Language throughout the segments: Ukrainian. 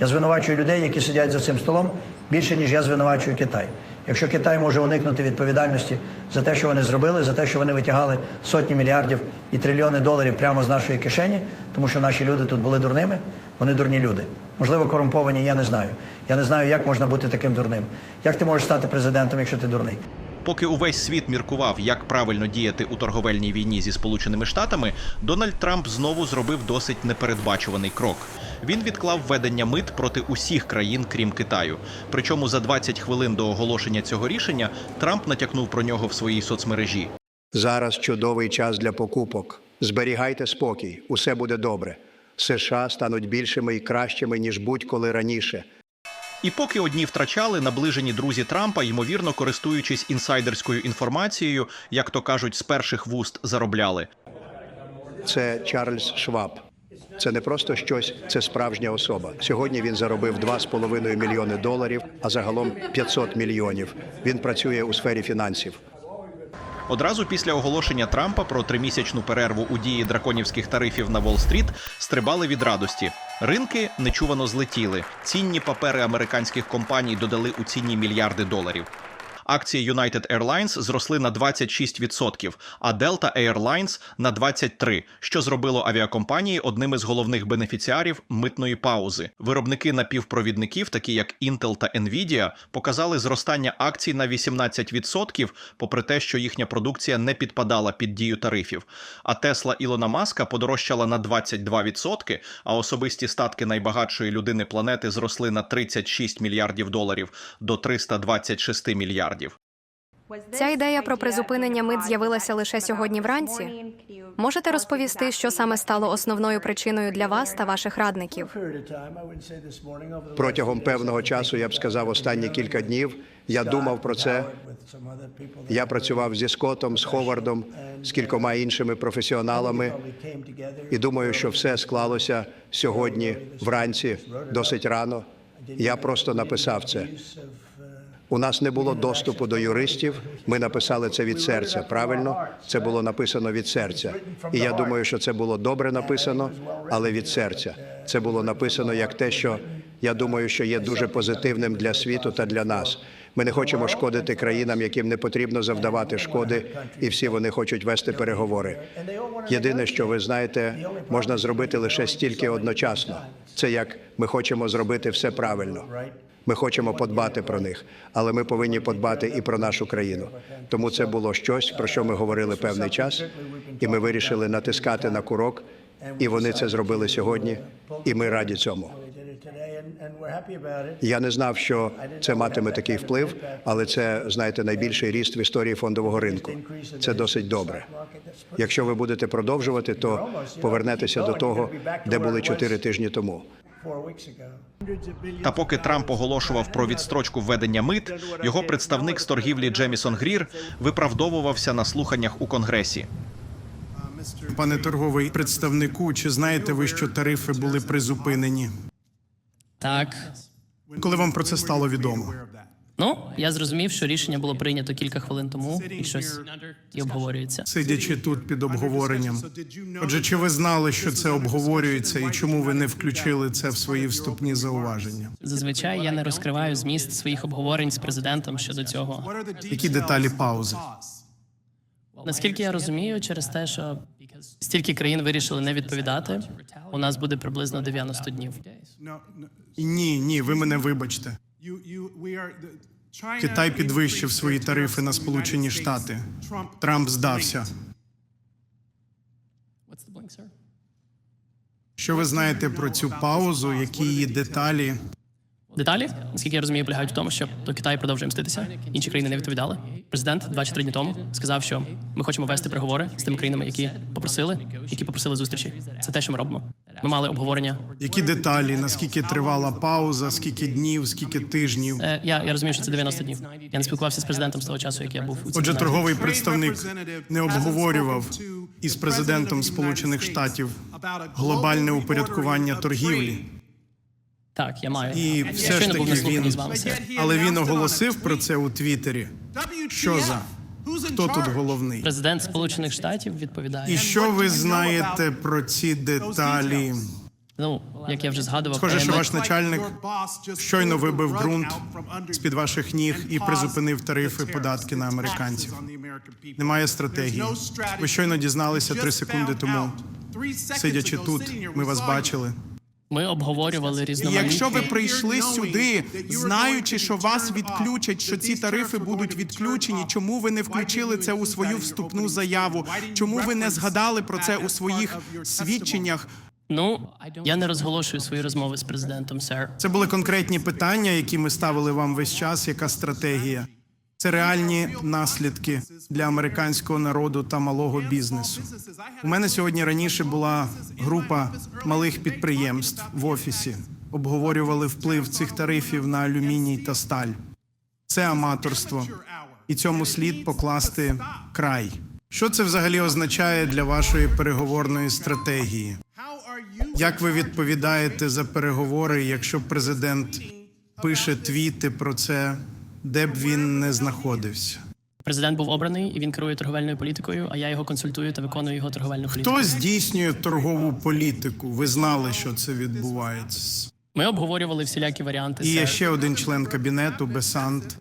Я звинувачую людей, які сидять за цим столом, більше ніж я звинувачую Китай. Якщо Китай може уникнути відповідальності за те, що вони зробили, за те, що вони витягали сотні мільярдів і трильйони доларів прямо з нашої кишені, тому що наші люди тут були дурними, вони дурні люди. Можливо, корумповані, я не знаю. Я не знаю, як можна бути таким дурним. Як ти можеш стати президентом, якщо ти дурний? Поки увесь світ міркував, як правильно діяти у торговельній війні зі Сполученими Штатами, Дональд Трамп знову зробив досить непередбачуваний крок. Він відклав введення мит проти усіх країн, крім Китаю. Причому за 20 хвилин до оголошення цього рішення Трамп натякнув про нього в своїй соцмережі. Зараз чудовий час для покупок. Зберігайте спокій, усе буде добре. США стануть більшими і кращими ніж будь-коли раніше. І поки одні втрачали, наближені друзі Трампа, ймовірно, користуючись інсайдерською інформацією, як то кажуть, з перших вуст заробляли. Це Чарльз Шваб. Це не просто щось, це справжня особа. Сьогодні він заробив 2,5 мільйони доларів, а загалом 500 мільйонів. Він працює у сфері фінансів. Одразу після оголошення Трампа про тримісячну перерву у дії драконівських тарифів на Уолл-стріт стрибали від радості. Ринки нечувано злетіли. Цінні папери американських компаній додали у ціні мільярди доларів. Акції United Airlines зросли на 26%, а Delta Airlines – на 23%, що зробило авіакомпанії одним із головних бенефіціарів митної паузи. Виробники напівпровідників, такі як Intel та Nvidia, показали зростання акцій на 18%, попри те, що їхня продукція не підпадала під дію тарифів. А Тесла Ілона Маска подорожчала на 22%, а особисті статки найбагатшої людини планети зросли на 36 мільярдів доларів до 326 мільярдів. Ця ідея про призупинення мит з'явилася лише сьогодні вранці. Можете розповісти, що саме стало основною причиною для вас та ваших радників? Протягом певного часу, я б сказав, останні кілька днів я думав про це. Я працював зі Скоттом, з Ховардом, з кількома іншими професіоналами. І думаю, що все склалося сьогодні вранці, досить рано. Я просто написав це. У нас не було доступу до юристів. Ми написали це від серця. Правильно, це було написано від серця. І я думаю, що це було добре написано, але від серця. Це було написано як те, що я думаю, що є дуже позитивним для світу та для нас. Ми не хочемо шкодити країнам, яким не потрібно завдавати шкоди, і всі вони хочуть вести переговори. Єдине, що ви знаєте, можна зробити лише стільки одночасно. Це як ми хочемо зробити все правильно. Ми хочемо подбати про них, але ми повинні подбати і про нашу країну. Тому це було щось, про що ми говорили певний час, і ми вирішили натискати на курок, і вони це зробили сьогодні. І ми раді цьому. Я не знав, що це матиме такий вплив, але це знаєте найбільший ріст в історії фондового ринку. Це досить добре. Якщо ви будете продовжувати, то повернетеся до того, де були чотири тижні тому. Та поки Трамп оголошував про відстрочку введення мит, його представник з торгівлі Джемісон Грір виправдовувався на слуханнях у Конгресі. Пане торговий представнику, чи знаєте ви, що тарифи були призупинені? Так. Коли вам про це стало відомо? Ну, я зрозумів, що рішення було прийнято кілька хвилин тому, і щось і обговорюється. Сидячи тут під обговоренням. Отже, чи ви знали, що це обговорюється, і чому ви не включили це в свої вступні зауваження? Зазвичай я не розкриваю зміст своїх обговорень з президентом щодо цього. Які деталі паузи? Наскільки я розумію, через те, що стільки країн вирішили не відповідати, у нас буде приблизно 90 днів. Ні, ні, ви мене вибачте. Китай підвищив свої тарифи на Сполучені Штати. Трамп здався. Що ви знаєте про цю паузу? Які її деталі? Деталі, наскільки я розумію, полягають в тому, що до Китаю продовжує мститися. Інші країни не відповідали. Президент два чи три дні тому сказав, що ми хочемо вести переговори з тими країнами, які попросили, які попросили зустрічі. Це те, що ми робимо. Ми мали обговорення. Які деталі? Наскільки тривала пауза? Скільки днів? Скільки тижнів? Е, Я, я розумію, що це 90 днів. Я не спілкувався з президентом з того часу, як я був у цій Отже, торговий представник не обговорював із президентом Сполучених Штатів глобальне упорядкування торгівлі. Так, я маю. І все ж таки він, з але він оголосив про це у Твіттері. Що за хто тут головний? Президент Сполучених Штатів відповідає. І що ви знаєте про ці деталі? Ну, як я вже згадував, Схоже, що ваш начальник щойно вибив ґрунт з-під ваших ніг і призупинив тарифи, податки на американців. Немає стратегії. Ви щойно дізналися три секунди тому. Сидячи тут, ми вас бачили. Ми обговорювали різноманітні... якщо ви прийшли сюди, знаючи, що вас відключать, що ці тарифи будуть відключені, чому ви не включили це у свою вступну заяву? Чому ви не згадали про це у своїх свідченнях? Ну, я не розголошую свої розмови з президентом, сер. Це були конкретні питання, які ми ставили вам весь час. Яка стратегія? Це реальні наслідки для американського народу та малого бізнесу. У мене сьогодні раніше була група малих підприємств в офісі. Обговорювали вплив цих тарифів на алюміній та сталь. Це аматорство, і цьому слід покласти край. Що це взагалі означає для вашої переговорної стратегії? Як ви відповідаєте за переговори, якщо президент пише твіти про це, де б він не знаходився? Президент був обраний і він керує торговельною політикою, а я його консультую та виконую його торговельну політику. Хто здійснює торгову політику? Ви знали, що це відбувається. Ми обговорювали всілякі варіанти. І є ще один член кабінету Бесант,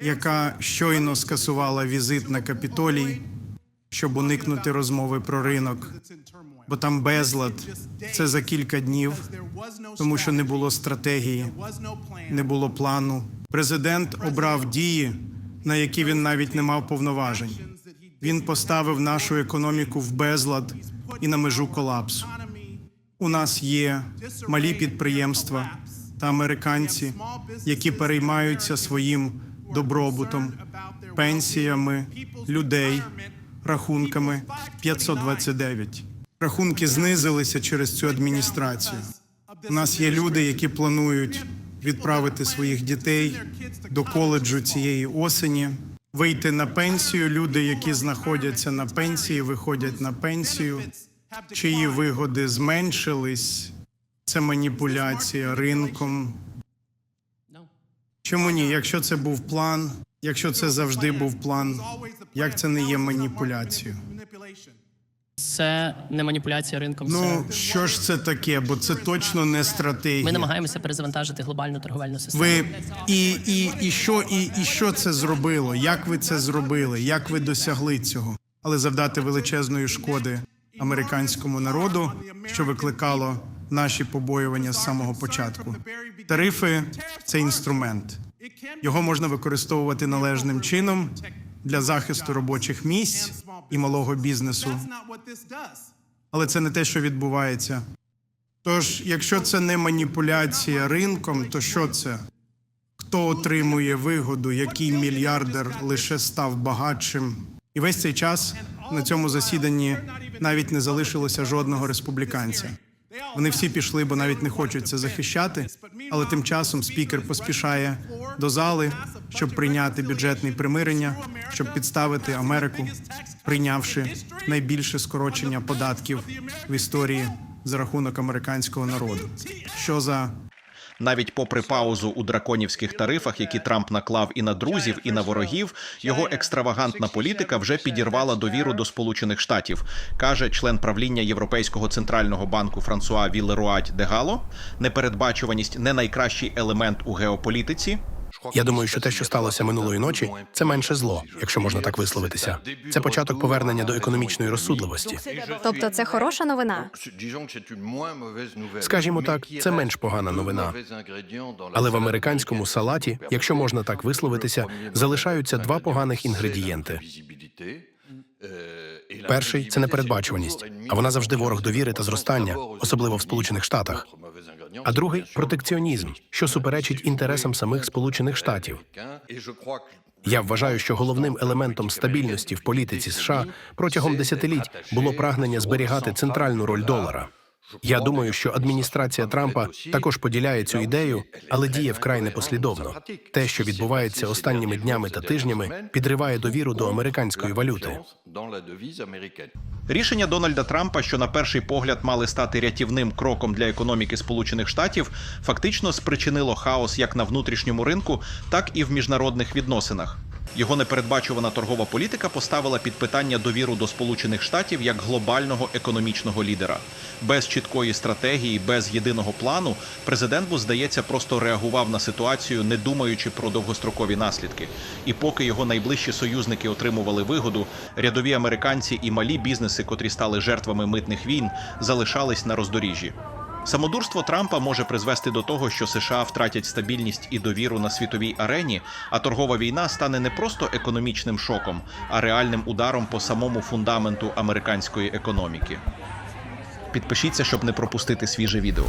яка щойно скасувала візит на Капітолій, щоб уникнути розмови про ринок. Бо там безлад. Це за кілька днів, тому що не було стратегії, не було плану. Президент обрав дії, на які він навіть не мав повноважень. Він поставив нашу економіку в безлад і на межу колапсу. У нас є малі підприємства та американці, які переймаються своїм добробутом, пенсіями людей, рахунками 529. Рахунки знизилися через цю адміністрацію. У нас є люди, які планують відправити своїх дітей до коледжу цієї осені, вийти на пенсію. Люди, які знаходяться на пенсії, виходять на пенсію чиї вигоди зменшились. Це маніпуляція ринком. Чому ні? Якщо це був план, якщо це завжди був план, як це не є маніпуляцією? Це не маніпуляція ринком. Ну сер. що ж це таке? Бо це точно не стратегія. Ми намагаємося перезавантажити глобальну торговельну систему. Ви і, і, і що і, і що це зробило? Як ви це зробили? Як ви досягли цього? Але завдати величезної шкоди американському народу, що викликало наші побоювання з самого початку. Тарифи це інструмент. Його можна використовувати належним чином для захисту робочих місць і малого бізнесу. Але це не те, що відбувається. Тож, якщо це не маніпуляція ринком, то що це? Хто отримує вигоду, який мільярдер лише став багатшим? І весь цей час на цьому засіданні навіть не залишилося жодного республіканця. Вони всі пішли, бо навіть не хочуть це захищати. Але тим часом спікер поспішає до зали, щоб прийняти бюджетне примирення, щоб підставити Америку, прийнявши найбільше скорочення податків в історії за рахунок американського народу. Що за Навіть попри паузу у драконівських тарифах, які Трамп наклав і на друзів, і на ворогів, його екстравагантна політика вже підірвала довіру до Сполучених Штатів, каже член правління Європейського центрального банку Франсуа Вілеруадь Дегало. Непередбачуваність не найкращий елемент у геополітиці. Я думаю, що те, що сталося минулої ночі, це менше зло, якщо можна так висловитися. Це початок повернення до економічної розсудливості. Тобто це хороша новина. Скажімо так, це менш погана новина. Але в американському салаті, якщо можна так висловитися, залишаються два поганих інгредієнти. Перший це непередбачуваність, а вона завжди ворог довіри та зростання, особливо в Сполучених Штатах. А другий протекціонізм, що суперечить інтересам самих Сполучених Штатів. Я вважаю, що головним елементом стабільності в політиці США протягом десятиліть було прагнення зберігати центральну роль долара. Я думаю, що адміністрація Трампа також поділяє цю ідею, але діє вкрай непослідовно. Те, що відбувається останніми днями та тижнями, підриває довіру до американської валюти. Рішення Дональда Трампа, що на перший погляд мали стати рятівним кроком для економіки Сполучених Штатів, фактично спричинило хаос як на внутрішньому ринку, так і в міжнародних відносинах. Його непередбачувана торгова політика поставила під питання довіру до Сполучених Штатів як глобального економічного лідера. Без чіткої стратегії, без єдиного плану, президент Буш, здається, просто реагував на ситуацію, не думаючи про довгострокові наслідки. І поки його найближчі союзники отримували вигоду, рядові американці і малі бізнеси, котрі стали жертвами митних війн, залишались на роздоріжжі. Самодурство Трампа може призвести до того, що США втратять стабільність і довіру на світовій арені, а торгова війна стане не просто економічним шоком, а реальним ударом по самому фундаменту американської економіки. Підпишіться, щоб не пропустити свіже відео.